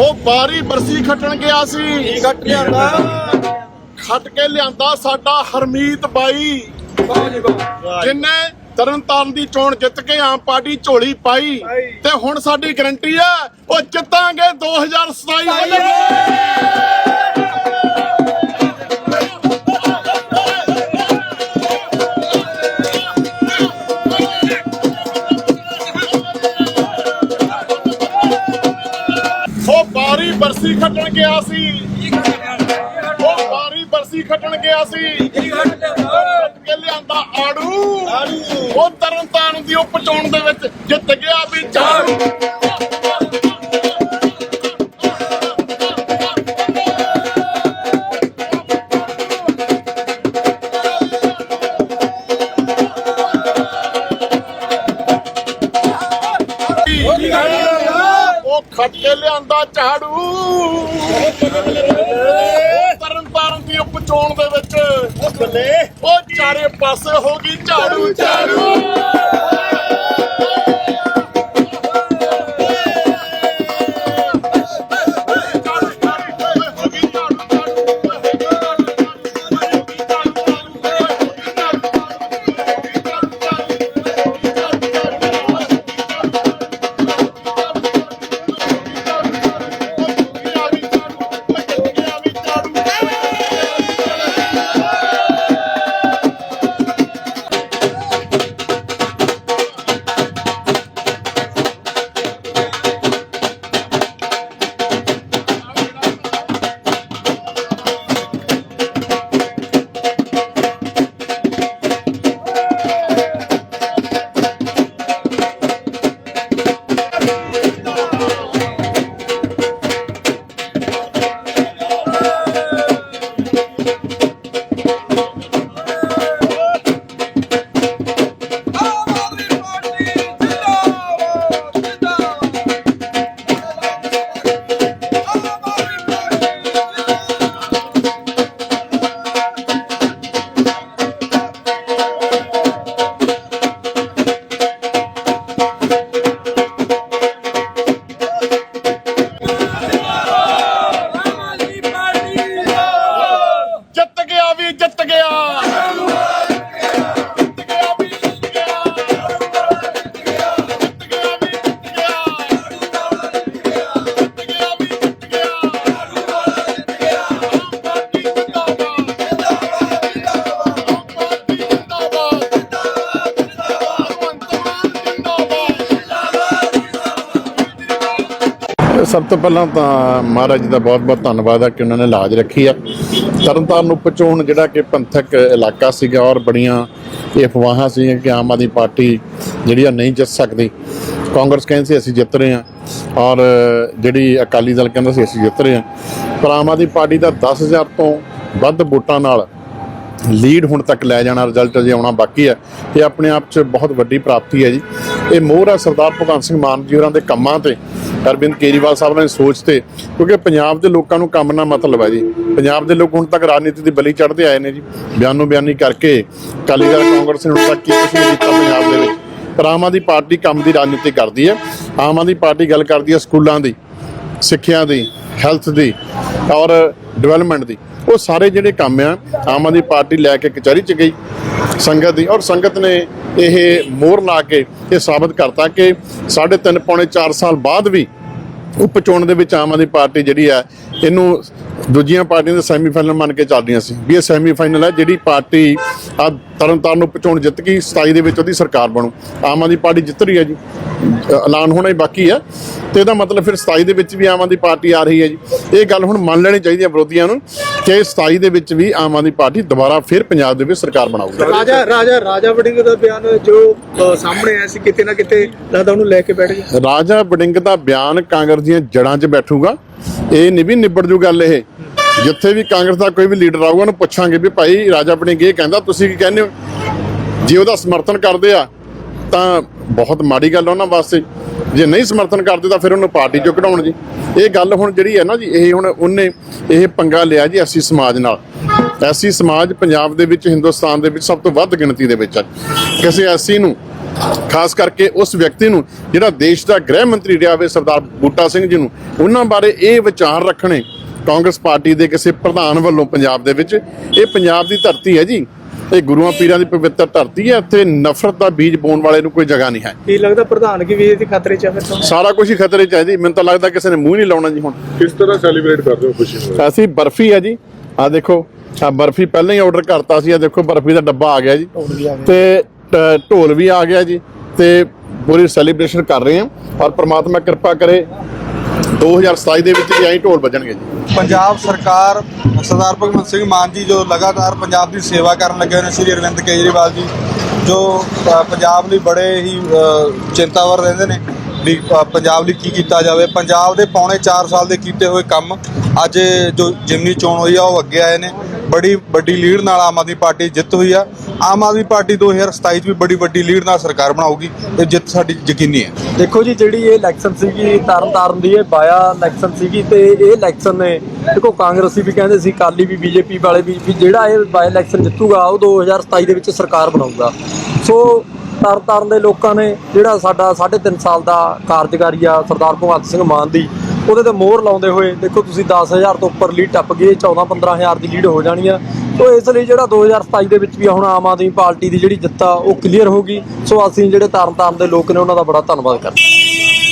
ਉਹ ਬਾਰੀ ਬਰਸੀ ਖੱਟਣ ਗਿਆ ਸੀ। ਘਟ ਲਿਆਂਦਾ ਖੱਟ ਕੇ ਲਿਆਂਦਾ ਸਾਡਾ ਹਰਮੀਤ ਬਾਈ। ਵਾਹ ਜੀ ਵਾਹ ਜਿਨੇ ਤਰਨਤਾਰਨ ਦੀ ਚੋਣ ਜਿੱਤ ਕੇ ਆਮ ਪਾਰਟੀ ਝੋਲੀ ਪਾਈ, ਤੇ ਹੁਣ ਸਾਡੀ ਗਰੰਟੀ ਆ ਉਹ ਜਿੱਤਾਂਗੇ 2027 ਵਾਲੇ ਬਰਸੀ ਖੱਟਣ ਗਿਆ ਸੀ। ਉਹ ਬਾਰੀ ਬਰਸੀ ਖੱਟਣ ਗਿਆ ਸੀ। ਕੇ ਲਿਆਂਦਾ ਆੜੂ। ਉਹ ਤਰਨ ਤਾਰਨ ਦੀ ਉਪ ਚੋਣ ਦੇ ਵਿੱਚ ਜਿੱਤ ਲਿਆਂਦਾ ਝਾੜੂ। ਤਰਨ ਤਾਰਨ ਦੀ ਉਪ ਚੋਣ ਦੇ ਵਿੱਚ ਉਹ ਚਾਰੇ ਪਾਸੇ ਹੋ ਗਈ ਝਾੜੂ ਝਾੜੂ। ਸਭ ਤੋਂ ਪਹਿਲਾਂ ਤਾਂ ਮਹਾਰਾਜ ਜੀ ਦਾ ਬਹੁਤ-ਬਹੁਤ ਧੰਨਵਾਦ ਹੈ ਕਿ ਉਹਨਾਂ ਨੇ ਲਾਜ ਰੱਖੀ ਆ। ਤਰਨਤਾਰਨ ਉਪਚੋਣ ਜਿਹੜਾ ਕਿ ਪੰਥਕ ਇਲਾਕਾ ਸੀਗਾ ਔਰ ਬੜੀਆਂ ਇਹ ਅਫਵਾਹਾਂ ਸੀਗੀਆਂ ਕਿ ਆਮ ਆਦਮੀ ਪਾਰਟੀ ਜਿਹੜੀ ਆ ਨਹੀਂ ਜਿੱਤ ਸਕਦੀ। ਕਾਂਗਰਸ ਕਹਿੰਦੀ ਸੀ, ਅਸੀਂ ਜਿੱਤ ਰਹੇ ਹਾਂ। ਔਰ ਜਿਹੜੀ ਅਕਾਲੀ ਦਲ ਕਹਿੰਦਾ ਸੀ, ਅਸੀਂ ਜਿੱਤ ਰਹੇ ਹਾਂ। ਪਰ ਆਮ ਆਦਮੀ ਪਾਰਟੀ ਦਾ 10000 ਤੋਂ ਵੱਧ ਵੋਟਾਂ ਨਾਲ ਲੀਡ ਹੁਣ ਤੱਕ ਲੈ ਜਾਣਾ ਰਿਜ਼ਲਟ ਅਜੇ ਆਉਣਾ ਬਾਕੀ ਹੈ। ਇਹ ਆਪਣੇ ਆਪ 'ਚ ਬਹੁਤ ਵੱਡੀ ਪ੍ਰਾਪਤੀ ਹੈ ਜੀ। ਇਹ ਮੋਹਰ ਹੈ ਸਰਦਾਰ ਭਗਵੰਤ ਸਿੰਘ ਮਾਨ ਜੀ ਹੋਰਾਂ ਦੇ ਕੰਮਾਂ ਤੇ। ਅਰਵਿੰਦ ਕੇਜਰੀਵਾਲ ਸਾਹਿਬ ਨੇ ਸੋਚ ਤੇ, ਕਿਉਂਕਿ ਪੰਜਾਬ ਦੇ ਲੋਕਾਂ ਨੂੰ ਕੰਮ ਨਾਲ ਮਤਲਬ ਹੈ ਜੀ। ਪੰਜਾਬ ਦੇ ਲੋਕ ਹੁਣ ਤੱਕ ਰਾਜਨੀਤੀ ਦੀ ਬਲੀ ਚੜ੍ਹਦੇ ਆਏ ਨੇ ਜੀ। ਬਿਆਨੋ ਬਿਆਨੀ ਕਰਕੇ ਅਕਾਲੀ ਦਲ ਕਾਂਗਰਸ ਨੇ ਹੁਣ ਤੱਕ ਕੀ ਕੁਛ ਨਹੀਂ ਕੀਤਾ ਪੰਜਾਬ ਦੇ ਵਿੱਚ। ਪਰ ਆਮ ਆਦਮੀ ਪਾਰਟੀ ਕੰਮ ਦੀ ਰਾਜਨੀਤੀ ਕਰਦੀ ਹੈ। ਆਮ ਆਦਮੀ ਪਾਰਟੀ ਗੱਲ ਕਰਦੀ ਹੈ ਸਕੂਲਾਂ ਦੀ, ਸਿੱਖਿਆ ਦੀ, ਹੈਲਥ ਦੀ ਔਰ ਡਿਵੈਲਪਮੈਂਟ ਦੀ। ਉਹ ਸਾਰੇ ਜਿਹੜੇ ਕੰਮ ਆ, ਆਮ ਆਦਮੀ ਪਾਰਟੀ ਲੈ ਕੇ ਕਚਹਿਰੀ ਚ ਗਈ। ਸੰਗਤ ਦੀ ਔਰ ਸੰਗਤ ਨੇ ਇਹ ਮੋਹਰ ਲਾ ਕੇ ਇਹ ਸਾਬਤ ਕਰਤਾ ਕਿ ਸਾਢੇ ਤਿੰਨ, ਪੌਣੇ 4 ਸਾਲ ਬਾਅਦ ਵੀ ਉਪ ਚੋਣ ਦੇ ਵਿੱਚ ਆਮ ਆਦਮੀ ਪਾਰਟੀ ਜਿਹੜੀ ਹੈ, ਇਹਨੂੰ ਦੂਜੀਆਂ ਪਾਰਟੀਆਂ ਦੇ ਸੈਮੀਫਾਈਨਲ ਮੰਨ ਕੇ ਚੱਲਦੀਆਂ ਸੀ। ਵੀ ਇਹ ਸੈਮੀਫਾਈਨਲ ਹੈ ਜਿਹੜੀ ਪਾਰਟੀ ਆ ਤਰਨਤਾਰਨ ਉਪ ਚੋਣ ਜਿੱਤ ਗਈ 27 ਦੇ ਵਿੱਚ ਉਹਦੀ ਸਰਕਾਰ ਬਣੂ। ਆਮ ਆਦਮੀ ਪਾਰਟੀ ਜਿੱਤ ਰਹੀ ਹੈ ਜੀ। ਐਲਾਨ ਹੋਣਾ ਹੀ ਬਾਕੀ ਹੈ। ਤੇ ਇਹਦਾ ਮਤਲਬ ਫਿਰ 27 ਦੇ ਵਿੱਚ ਵੀ ਆਮ ਆਦਮੀ ਪਾਰਟੀ ਆ ਰਹੀ ਹੈ ਜੀ। ਇਹ ਗੱਲ ਹੁਣ ਮੰਨ ਲੈਣੀ ਚਾਹੀਦੀ ਹੈ ਵਿਰੋਧੀਆਂ ਨੂੰ ਕਿ 27 ਦੇ ਵਿੱਚ ਵੀ ਆਮ ਆਦਮੀ ਪਾਰਟੀ ਦੁਬਾਰਾ ਫਿਰ ਪੰਜਾਬ ਦੇ ਵਿੱਚ ਸਰਕਾਰ ਬਣਾਊਗੀ। ਰਾਜਾ ਰਾਜਾ ਰਾਜਾ ਵੜਿੰਗ ਦਾ ਬਿਆਨ ਜੋ ਸਾਹਮਣੇ ਆਇਆ ਸੀ ਕਿਤੇ ਨਾ ਕਿਤੇ ਲੱਗਦਾ ਉਹਨੂੰ ਲੈ ਕੇ ਬੈਠ ਗਿਆ। ਰਾਜਾ ਵੜਿੰਗ ਦਾ ਬਿਆਨ ਕਾਂਗਰਸ ਦੀਆਂ ਜੜਾਂ 'ਚ ਬੈਠੂਗਾ। ਇਹ ਨਹੀਂ ਵੀ ਨਿਬੜ ਜੂ ਗੱਲ ਇਹ। ਜਿੱਥੇ ਵੀ ਕਾਂਗਰਸ ਦਾ ਕੋਈ ਵੀ ਲੀਡਰ ਆਊਗਾ, ਉਹਨੂੰ ਪੁੱਛਾਂਗੇ ਵੀ ਭਾਈ ਰਾਜਾ ਵੜਿੰਗ ਇਹ ਕਹਿੰਦਾ, ਤੁਸੀਂ ਕੀ ਕਹਿੰਦੇ ਹੋ? ਜੇ ਉਹਦਾ ਸਮਰਥਨ ਕਰਦੇ ਆ, ਤਾਂ ਬਹੁਤ ਮਾੜੀ ਗੱਲ ਆ ਉਹਨਾਂ ਵਾਸਤੇ। ਜੇ ਨਹੀਂ ਸਮਰਥਨ ਕਰਦੇ, ਤਾਂ ਫਿਰ ਉਹਨੂੰ ਪਾਰਟੀ ਚੋਂ ਕਢਾਉਣ ਜੀ। ਇਹ ਗੱਲ ਹੁਣ ਜਿਹੜੀ ਹੈ ਨਾ ਜੀ, ਇਹ ਹੁਣ ਉਹਨੇ ਇਹ ਪੰਗਾ ਲਿਆ ਜੀ ਐਸੀ ਸਮਾਜ ਨਾਲ। ਐਸੀ ਸਮਾਜ ਪੰਜਾਬ ਦੇ ਵਿੱਚ, ਹਿੰਦੁਸਤਾਨ ਦੇ ਵਿੱਚ ਸਭ ਤੋਂ ਵੱਧ ਗਿਣਤੀ ਦੇ ਵਿੱਚ ਹੈ ਕਿਸੇ ਐਸੀ ਨੂੰ, ਖਾਸ ਕਰਕੇ ਉਸ ਵਿਅਕਤੀ ਨੂੰ, ਜਿਹੜਾ ਦੇਸ਼ ਦਾ ਗ੍ਰਹਿ ਮੰਤਰੀ ਰਿਹਾ ਹੋਵੇ, ਸਰਦਾਰ ਬੂਟਾ ਸਿੰਘ ਜੀ ਨੂੰ, ਉਹਨਾਂ ਬਾਰੇ ਇਹ ਵਿਚਾਰ ਰੱਖਣੇ ਕਾਂਗਰਸ ਪਾਰਟੀ ਦੇ ਕਿਸੇ ਪ੍ਰਧਾਨ ਵੱਲੋਂ ਪੰਜਾਬ ਦੇ ਵਿੱਚ ਇਹ ਪੰਜਾਬ ਦੀ ਧਰਤੀ ਹੈ ਜੀ। ਇਹ ਗੁਰੂਆਂ ਪੀਰਾਂ ਦੀ ਪਵਿੱਤਰ ਧਰਤੀ ਹੈ। ਇੱਥੇ ਨਫ਼ਰਤ ਦਾ ਬੀਜ ਬੋਣ ਵਾਲੇ ਨੂੰ ਕੋਈ ਜਗ੍ਹਾ ਨਹੀਂ ਹੈ। ਕੀ ਲੱਗਦਾ ਪ੍ਰਧਾਨਗੀ ਵੀ ਇਹਦੇ ਖਤਰੇ 'ਚ ਆ ਫਿਰ ਤੋਂ ਸਾਰਾ ਕੁਝ ਹੀ ਖਤਰੇ 'ਚ ਹੈ ਜੀ। ਮੈਨੂੰ ਤਾਂ ਲੱਗਦਾ ਕਿਸੇ ਨੇ ਮੂੰਹ ਹੀ ਨਹੀਂ ਲਾਉਣਾ ਜੀ ਹੁਣ। ਕਿਸ ਤਰ੍ਹਾਂ ਸੈਲੀਬ੍ਰੇਟ ਕਰਦੇ ਹੋ ਖੁਸ਼ੀ ਨੂੰ? ਅਸੀਂ ਬਰਫੀ ਹੈ ਜੀ। ਆ ਦੇਖੋ ਆ ਬਰਫੀ ਪਹਿਲਾਂ ਹੀ ਆਰਡਰ ਕਰਤਾ ਸੀ। ਆ ਦੇਖੋ ਬਰਫੀ ਦਾ ਡੱਬਾ ਆ ਗਿਆ ਜੀ। ਤੇ ਢੋਲ ਵੀ ਆ ਗਿਆ ਜੀ। ਤੇ ਪੂਰੀ ਸੈਲੀਬ੍ਰੇਸ਼ਨ ਕਰ ਰਹੇ ਹਾਂ। ਔਰ ਪ੍ਰਮਾਤਮਾ ਕਿਰਪਾ ਕਰੇ 2027 ਦੇ ਵਿੱਚ ਵੀ ਐਂ ਢੋਲ ਵੱਜਣਗੇ ਜੀ। ਪੰਜਾਬ ਸਰਕਾਰ, ਸਰਦਾਰ ਭਗਵੰਤ ਸਿੰਘ ਮਾਨ ਜੀ ਜੋ ਲਗਾਤਾਰ ਪੰਜਾਬ ਦੀ ਸੇਵਾ ਕਰਨ ਲੱਗੇ ਨੇ, ਸ਼੍ਰੀ ਅਰਵਿੰਦ ਕੇਜਰੀਵਾਲ ਜੀ, ਜੋ ਪੰਜਾਬ ਲਈ ਬੜੇ ਹੀ ਚਿੰਤਾਵਰ ਰਹਿੰਦੇ ਨੇ ਵੀ ਪੰਜਾਬ ਲਈ ਕੀ ਕੀਤਾ ਜਾਵੇ। ਪੰਜਾਬ ਦੇ ਪੌਣੇ 4 ਸਾਲ ਦੇ ਕੀਤੇ ਹੋਏ ਕੰਮ ਅੱਜ ਜੋ ਜਿਮਨੀ ਚੋਣ ਹੋਈ ਆ, ਉਹ ਅੱਗੇ ਆਏ ਨੇ। ਬੜੀ ਵੱਡੀ ਲੀਡ ਨਾਲ ਆਮ ਆਦਮੀ ਪਾਰਟੀ ਜਿੱਤ ਹੋਈ ਆ। ਆਮ ਆਦਮੀ ਪਾਰਟੀ 2027 ਚ ਵੀ ਬੜੀ ਵੱਡੀ ਲੀਡ ਨਾਲ ਸਰਕਾਰ ਬਣਾਊਗੀ ਇਹ ਜਿੱਤ ਸਾਡੀ ਯਕੀਨੀ ਹੈ। ਦੇਖੋ ਜੀ, ਜਿਹੜੀ ਇਹ ਇਲੈਕਸ਼ਨ ਸੀਗੀ ਤਰਨ ਤਾਰਨ ਦੀ ਇਹ ਬਾਇਆ ਇਲੈਕਸ਼ਨ ਸੀਗੀ ਤੇ ਇਹ ਇਲੈਕਸ਼ਨ ਨੇ, ਦੇਖੋ ਕਾਂਗਰਸੀ ਵੀ ਕਹਿੰਦੇ ਸੀ ਕਾਲੀ ਵੀ, ਬੀਜੇਪੀ ਵਾਲੇ ਵੀ ਵੀ ਜਿਹੜਾ ਇਹ ਬਾਇਆ ਇਲੈਕਸ਼ਨ ਜਿੱਤੂਗਾ, ਉਹ 2027 ਦੇ ਵਿੱਚ ਸਰਕਾਰ ਬਣਾਊਗਾ। ਸੋ ਤਰਨ ਤਾਰਨ ਦੇ ਲੋਕਾਂ ਨੇ ਜਿਹੜਾ ਸਾਡਾ 3.5 ਸਾਲ ਦਾ ਕਾਰਜਕਾਰੀ ਆ ਸਰਦਾਰ ਭਗਵੰਤ ਸਿੰਘ ਮਾਨ ਦੀ ਉਹਦੇ ਤੇ ਮੋਹਰ ਲਾਉਂਦੇ ਹੋਏ ਦੇਖੋ ਤੁਸੀਂ 10000 ਤੋਂ ਉੱਪਰ ਲੀਡ ਟੱਪ ਗਈ 14 15000 ਦੀ ਲੀਡ ਹੋ ਜਾਣੀ ਆ। ਸੋ ਇਸ ਲਈ ਜਿਹੜਾ 2027 ਦੇ ਵਿੱਚ ਵੀ ਹੁਣ ਆਮ ਆਦਮੀ ਪਾਰਟੀ ਦੀ ਜਿਹੜੀ ਜਿੱਤ ਆ, ਉਹ ਕਲੀਅਰ ਹੋਗੀ ਸੋ ਅਸੀਂ ਜਿਹੜੇ ਤਰਨ ਤਾਰਨ ਦੇ ਲੋਕ ਨੇ, ਉਹਨਾਂ ਦਾ ਬੜਾ ਧੰਨਵਾਦ ਕਰਦੇ ਹਾਂ।